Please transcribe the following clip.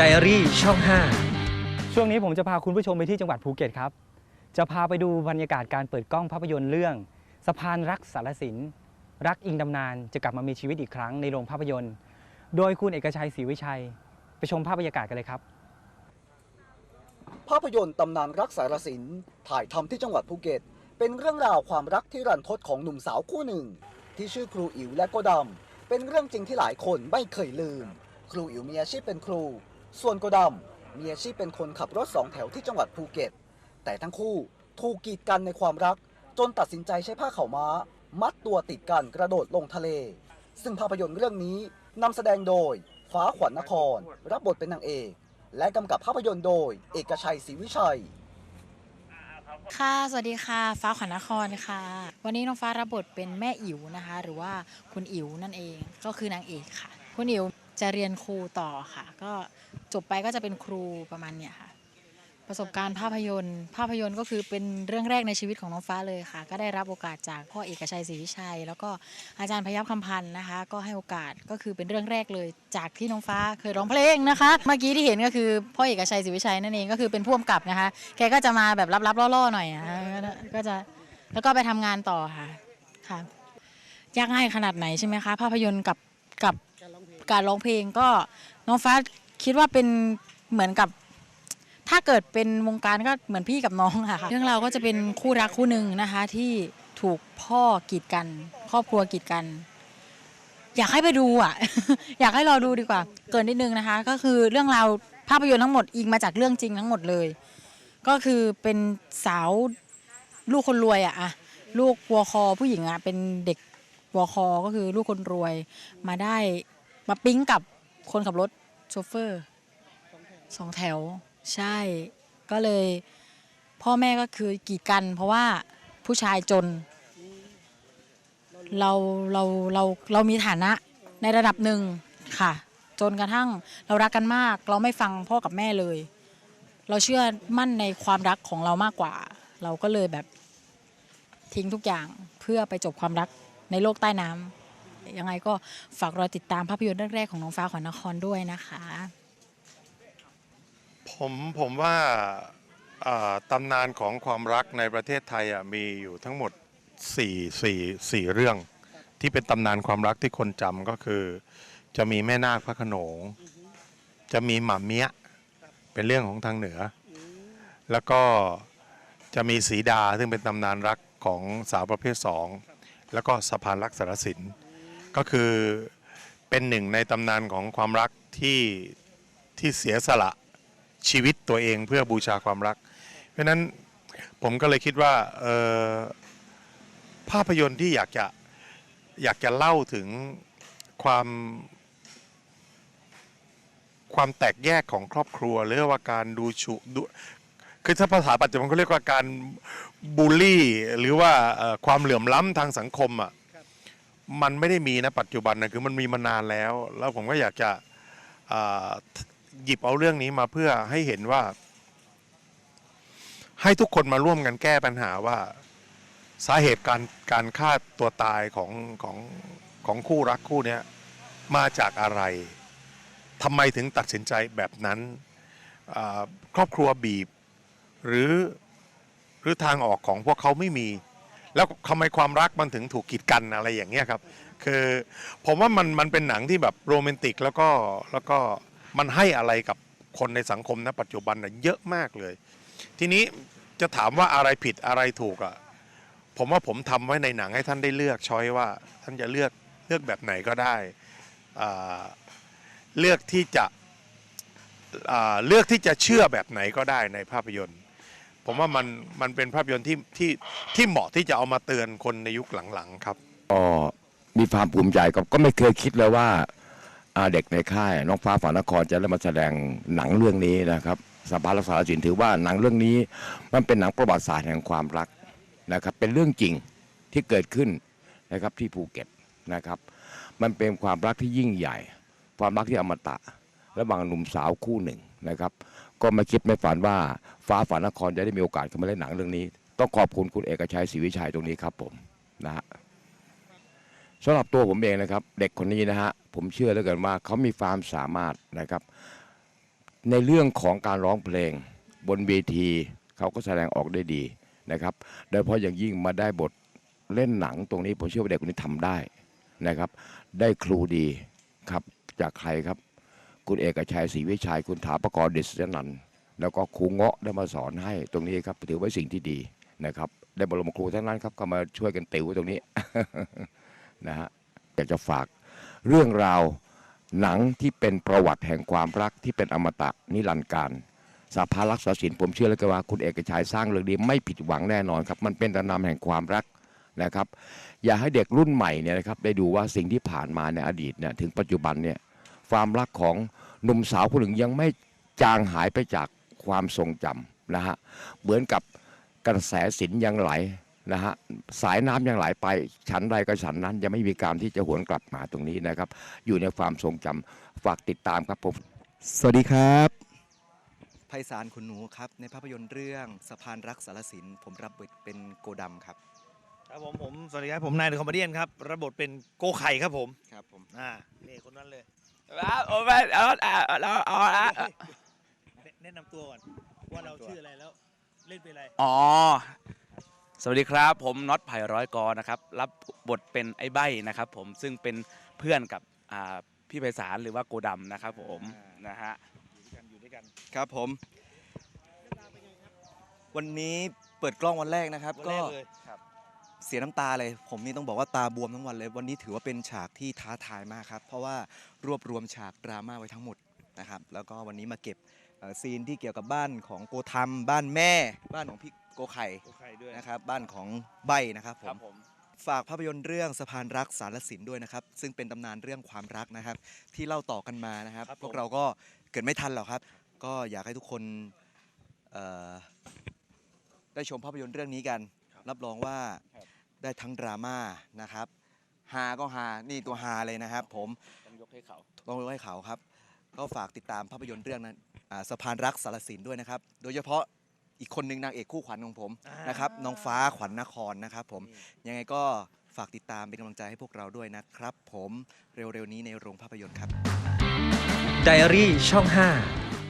ไดอารี่ช่องช่วงนี้ผมจะพาคุณผู้ชมไปที่จังหวัดภูเก็ตครับ จะพาไปดูบรรยากาศการเปิดกล้องภาพยนตร์เรื่อง สะพานรักสารสิน รักอิงดำนานจะกลับมามีชีวิตอีกครั้งในโรงภาพยนตร์ โดยคุณเอกชัยศรีวิชัย ไปชมภาพบรรยากาศกันเลยครับ ภาพยนตร์ตำนานรักสารสินถ่ายทำที่จังหวัดภูเก็ต เป็นเรื่องราวความรักที่รันทดของหนุ่มสาวคู่หนึ่ง ที่ชื่อครูอิ๋วและโกดำเป็นเรื่องจริงที่หลายคนไม่เคยลืม ครูอิ๋วมีอาชีพเป็นครู ส่วนโกดำมีอาชีพเป็นคนขับรถสองแถวที่จังหวัดภูเก็ต แต่ทั้งคู่ถูกกีดกันในความรัก จนตัดสินใจใช้ผ้าเข่าม้า มัดตัวติดกันกระโดดลงทะเล ซึ่งภาพยนตร์เรื่องนี้นำแสดงโดย ฟ้าขวัญนคร รับบทเป็นนางเอก และกำกับภาพยนตร์โดย เอกชัยศรีวิชัยค่ะ สวัสดีค่ะ ฟ้าขวัญนครค่ะ วันนี้น้องฟ้ารับบทเป็นแม่อิ๋วนะคะ หรือว่าคุณอิ๋วนั่นเอง ก็คือนางเอกค่ะ คุณอิ๋วจะเรียนครูต่อค่ะ ก็ จบไปก็จะเป็นครูประมาณเนี้ยค่ะ ประสบการณ์ภาพยนตร์ ภาพยนตร์ก็คือเป็นเรื่องแรกในชีวิตของน้องฟ้าเลยค่ะ ก็ได้รับโอกาสจากพ่อเอกชัยศรีวิชัย แล้วก็อาจารย์พยับคำพันธ์นะคะ ก็ให้โอกาสก็คือเป็นเรื่องแรกเลย จากที่น้องฟ้าเคยร้องเพลงนะคะ เมื่อกี้ที่เห็นก็คือพ่อเอกชัยศรีวิชัยนั่นเองก็คือเป็นผู้กำกับนะคะ แกก็จะมาแบบรับๆล่อๆหน่อยนะคะก็จะแล้วก็ไปทำงานต่อค่ะค่ะยากง่ายขนาดไหนใช่ไหมคะภาพยนตร์กับกับการร้องเพลงก็น้องฟ้า คิดว่าเป็นเหมือนกับถ้าเกิดเป็นวงการก็เหมือนพี่กับน้องอะค่ะ เรื่องเราก็จะเป็นคู่รักคู่หนึ่งนะคะที่ถูกพ่อกีดกัน ครอบครัวกีดกัน อยากให้ไปดูอะ อยากให้รอดูดีกว่า เกินนิดนึงนะคะ ก็คือเรื่องราวภาพยนตร์ทั้งหมดอิงมาจากเรื่องจริงทั้งหมดเลย ก็คือเป็นสาวลูกคนรวยอะอะลูกวัวคอผู้หญิงอะเป็นเด็กวัวคอก็คือลูกคนรวยมาได้มาปิ๊งกับคนขับรถ โชเฟอร์สองแถว ใช่ ก็เลย พ่อแม่ก็คือกีดกัน เพราะว่าผู้ชายจน เราเราเราเรามีฐานะในระดับหนึ่งค่ะ จนกระทั่งเรารักกันมาก เราไม่ฟังพ่อกับแม่เลย เราเชื่อมั่นในความรักของเรามากกว่า เราก็เลยแบบทิ้งทุกอย่างเพื่อไปจบความรักในโลกใต้น้ำ ยังไงก็ฝากรอติดตามภาพยนตร์เรื่องแรกของน้องฟ้าขวัญนครด้วยนะคะ ผมผมว่าอ่าตำนานของความรักในประเทศไทยอะมีอยู่ทั้งหมด4 4 4เรื่อง ที่เป็นตำนานความรักที่คนจำก็คือ จะมีแม่นาคพระโขนง จะมีหม่าเมียเป็นเรื่องของทางเหนือ แล้วก็จะมีสีดาซึ่งเป็นตำนานรักของสาวประเภทสอง แล้วก็สะพานรักสารสิน ก็คือเป็นหนึ่งในตำนานของความรักที่ที่เสียสละชีวิตตัวเองเพื่อบูชาความรัก เพราะนั้นผมก็เลยคิดว่าภาพยนตร์ที่อยากจะอยากจะเล่าถึงความ ความแตกแยกของครอบครัวหรือว่าการดูฉุดูคือถ้าภาษาปัจจุบันเขาเรียกว่าการบูลลี่ หรือว่าความเหลื่อมล้ำทางสังคมอะ มันไม่ได้มีนะปัจจุบันนะคือมันมีมานานแล้ว แล้วผมก็อยากจะหยิบเอาเรื่องนี้มาเพื่อให้เห็นว่า ให้ทุกคนมาร่วมกันแก้ปัญหาว่า สาเหตุการการฆ่าตัวตายของของของคู่รักคู่นี้มาจากอะไรทำไมถึงตัดสินใจแบบนั้นครอบครัวบีบ หรือหรือทางออกของพวกเขาไม่มี แล้วทำไมความรักมันถึงถูกกีดกันอะไรอย่างเงี้ยครับ คือผมว่ามันมันเป็นหนังที่แบบโรแมนติกแล้วก็แล้วก็มันให้อะไรกับคนในสังคมณปัจจุบันน่ะเยอะมากเลย ทีนี้จะถามว่าอะไรผิดอะไรถูกอะผมว่าผมทำไว้ในหนังให้ท่านได้เลือกช้อยว่า ท่านจะเลือกเลือกแบบไหนก็ได้อ่าเลือกที่จะอ่าเลือกที่จะเชื่อแบบไหนก็ได้ในภาพยนตร์ ผมว่ามันมันเป็นภาพยนตร์ที่ที่ที่เหมาะที่จะเอามาเตือนคนในยุคหลังๆครับก็มีความภูมิใจก็ก็ไม่เคยคิดเลยว่าเด็กในค่ายน้องฟ้าฝันนครจะได้มาแสดงหนังเรื่องนี้นะครับสภารักษาสินถือว่าหนังเรื่องนี้มันเป็นหนังประวัติศาสตร์แห่งความรักนะครับ เป็นเรื่องจริงที่เกิดขึ้นนะครับที่ภูเก็ตนะครับ มันเป็นความรักที่ยิ่งใหญ่ ความรักที่อมตะ ระหว่างหนุ่มสาวคู่หนึ่งนะครับ ก็ไม่คิดไม่ฝันว่าฟ้าฝันนครจะได้มีโอกาสเข้ามาเล่นหนังเรื่องนี้ ต้องขอบคุณคุณเอกชัยศรีวิชัยตรงนี้ครับผมนะฮะสำหรับตัวผมเองนะครับ เด็กคนนี้นะฮะผมเชื่อเหลือเกินว่าเขามีความสามารถนะครับ ในเรื่องของการร้องเพลงบนเวทีเขาก็แสดงออกได้ดีนะครับ โดยเฉพาะอย่างยิ่งมาได้บทเล่นหนังตรงนี้ผมเชื่อว่าเด็กคนนี้ทำได้นะครับ ได้ครูดีครับจากใครครับ คุณเอกชัยศรีวิชัยคุณถาปกรณ์เดชนันท์แล้วก็ครูเงาะได้มาสอนให้ตรงนี้ครับถือว่าสิ่งที่ดีนะครับ ได้บรมครูทั้งนั้นครับก็มาช่วยกันติวตรงนี้นะฮะอยากจะฝากเรื่องราวหนังที่เป็นประวัติแห่งความรักที่เป็นอมตะนิรันดร์การสาภารักษาศิลป์ผมเชื่อเลยว่าคุณเอกชัยสร้างเรื่องนี้ไม่ผิดหวังแน่นอนครับ มันเป็นตำนานแห่งความรักนะครับ อย่าให้เด็กรุ่นใหม่เนี่ยนะครับได้ดูว่าสิ่งที่ผ่านมาในอดีตเนี่ยถึงปัจจุบันเนี่ย ความรักของหนุ่มสาวคนหนึ่งยังไม่จางหายไปจากความทรงจำนะฮะเหมือนกับกระแสศิลป์ยังไหลนะฮะสายน้ำยังไหลไปฉันใดก็ฉันนั้นยังไม่มีการที่จะหวนกลับมาตรงนี้นะครับ อยู่ในความทรงจำฝากติดตามครับผมสวัสดีครับไพศาลขุนหนูครับ ในภาพยนตร์เรื่องสะพานรักสารสินผมรับบทเป็นโกดำครับครับผมผมสวัสดีครับผมนายเดอะคอมเมเดี้ครับรับบทเป็นโกไข่ครับผมครับผมอ่านี่คนนั้นเลย ครับผมเปนเอาเอาเอาเอาเอาแนะแนะนำตัวก่อนว่าเราชื่ออะไรแล้วเล่นเป็นอะไร อ๋อ สวัสดีครับผมน็อตไผ่ร้อยกอนะครับ รับบทเป็นไอ้ใบนะครับ ผมซึ่งเป็นเพื่อนกับอ่าพี่ไพศาลหรือว่าโกดำนะครับ ผมนะฮะอยู่ด้วยกันอยู่ด้วยกันครับผม วันนี้เปิดกล้องวันแรกนะครับ วันก็กเลยครับ เสียน้ำตาเลย ผมนี่ต้องบอกว่าตาบวมทั้งวันเลย วันนี้ถือว่าเป็นฉากที่ท้าทายมากครับ เพราะว่ารวบรวมฉากดราม่าไว้ทั้งหมดนะครับ แล้วก็วันนี้มาเก็บเอ่อซีนที่เกี่ยวกับบ้านของโกธรรม บ้านแม่ บ้านของพี่โกไข่โกไข่ด้วยนะครับ บ้านของใบนะครับผครัมบผมฝากภาพยนตร์เรื่องสะพานรักสารสินด้วยนะครับ ซึ่งเป็นตำนานเรื่องความรักนะครับ ที่เล่าต่อกันมานะครับ พวกเราก็เกิดไม่ทันหรอกครับ ก็อยากให้ทุกคนเอ่อได้ชมภาพยนตร์เรื่องนี้กัน รับรองว่า ได้ทั้งดราม่านะครับฮาก็ฮานี่ตัวฮาเลยนะครับ ผมต้องยกให้เขาต้องยกให้เขาครับ ก็ฝากติดตามภาพยนตร์เรื่องนั้นอ่าสะพานรักสารสินด้วยนะครับ โดยเฉพาะอีกคนหนึ่งนางเอกคู่ขวัญของผมอ่านะครับน้องฟ้าขวัญนครนะครับ ผมยังไงก็ฝากติดตามเป็นกำลังใจให้พวกเราด้วยนะครับ ผมเร็วๆนี้ในโรงภาพยนตร์ครับ ไดอารี่ช่อง 5